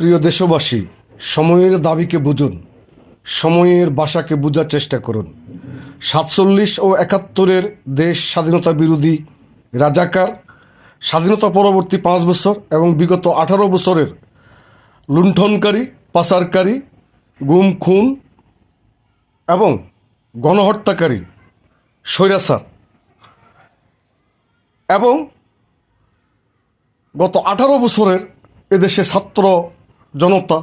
প্রিয় দেশবাসী, সময়ের দাবিকে বুঝুন, সময়ের বাসাকে বোঝার চেষ্টা করুন। সাতচল্লিশ ও একাত্তরের দেশ স্বাধীনতা বিরোধী রাজাকার, স্বাধীনতা পরবর্তী পাঁচ বছর এবং বিগত আঠারো বছরের লুণ্ঠনকারী, পাচারকারী, গুম, খুন এবং গণহত্যাকারী, স্বৈরাচার এবং গত আঠারো বছরের এদেশে ছাত্র জনতা,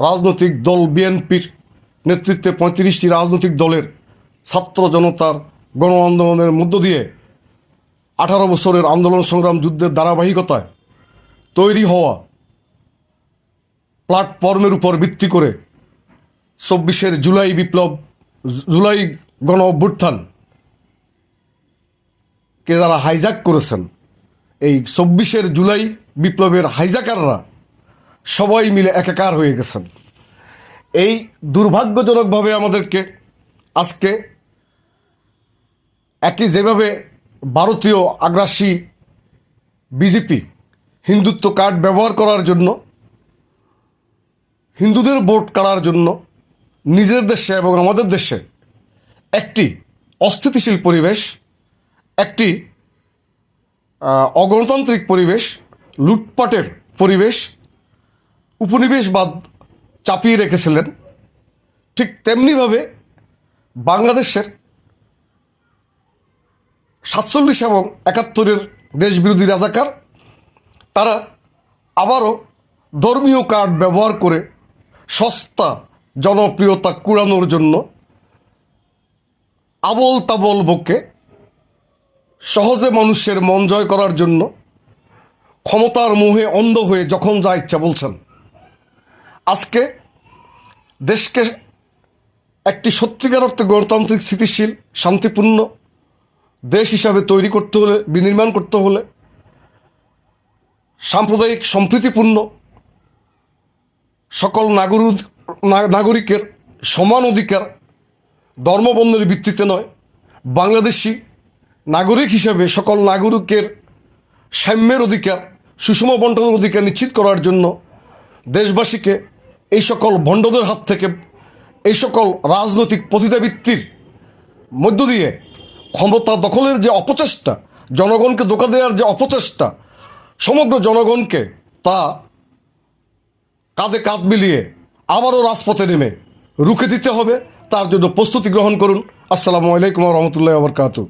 রাজনৈতিক দল বিএনপির নেতৃত্বে পঁয়ত্রিশটি রাজনৈতিক দলের ছাত্র জনতার গণ আন্দোলনের মধ্য দিয়ে আঠারো বছরের আন্দোলন সংগ্রাম যুদ্ধের ধারাবাহিকতায় তৈরি হওয়া প্ল্যাটফর্মের উপর ভিত্তি করে চব্বিশের জুলাই বিপ্লব, জুলাই গণ অভ্যুত্থান কে যারা হাইজাক করেছেন, এই চব্বিশের জুলাই বিপ্লবের হাইজাকাররা সবাই মিলে একাকার হয়ে গেছেন। এই দুর্ভাগ্যজনকভাবে আমাদেরকে আজকে একই যেভাবে ভারতীয় আগ্রাসী বিজেপি হিন্দুত্ব কার্ড ব্যবহার করার জন্য, হিন্দুদের ভোট কাড়ার জন্য নিজের দেশে এবং আমাদের দেশে একটি অস্থিতিশীল পরিবেশ, একটি অগণতান্ত্রিক পরিবেশ, লুটপাটের পরিবেশ উপনিবেশবাদ চাপিয়ে রেখেছিলেন। ঠিক তেমনিভাবে বাংলাদেশের সাতচল্লিশ এবং একাত্তরের দেশবিরোধী রাজাকার, তারা আবারও ধর্মীয় কার্ড ব্যবহার করে সস্তা জনপ্রিয়তা কুড়ানোর জন্য আবল তাবল বকে সহজে মানুষের মন জয় করার জন্য ক্ষমতার মোহে অন্ধ হয়ে যখন যা ইচ্ছা বলছেন। আজকে দেশকে একটি সত্যিকার অর্থে গণতান্ত্রিক, স্থিতিশীল, শান্তিপূর্ণ দেশ হিসাবে তৈরি করতে হলে, বিনির্মাণ করতে হলে, সাম্প্রদায়িক, সম্প্রীতিপূর্ণ সকল নাগরিক নাগরিকের সমান অধিকার ধর্মবন্ধের ভিত্তিতে নয়। বাংলাদেশি নাগরিক হিসেবে সকল নাগরিকের সাম্যের অধিকার, সুষম বন্টনের অধিকার নিশ্চিত করার জন্য দেশবাসীকে এই সকল ভণ্ডদের হাত থেকে, এই সকল রাজনৈতিক পতিতাবৃত্তির মধ্য দিয়ে ক্ষমতা দখলের যে অপচেষ্টা, জনগণকে ধোকা দেওয়ার যে অপচেষ্টা, সমগ্র জনগণকে তা কাঁধে কাঁধ মিলিয়ে আবারও রাজপথে নেমে রুখে দিতে হবে। তার জন্য প্রস্তুতি গ্রহণ করুন। আসসালামু আলাইকুম রহমতুল্লাহ আবরকাতু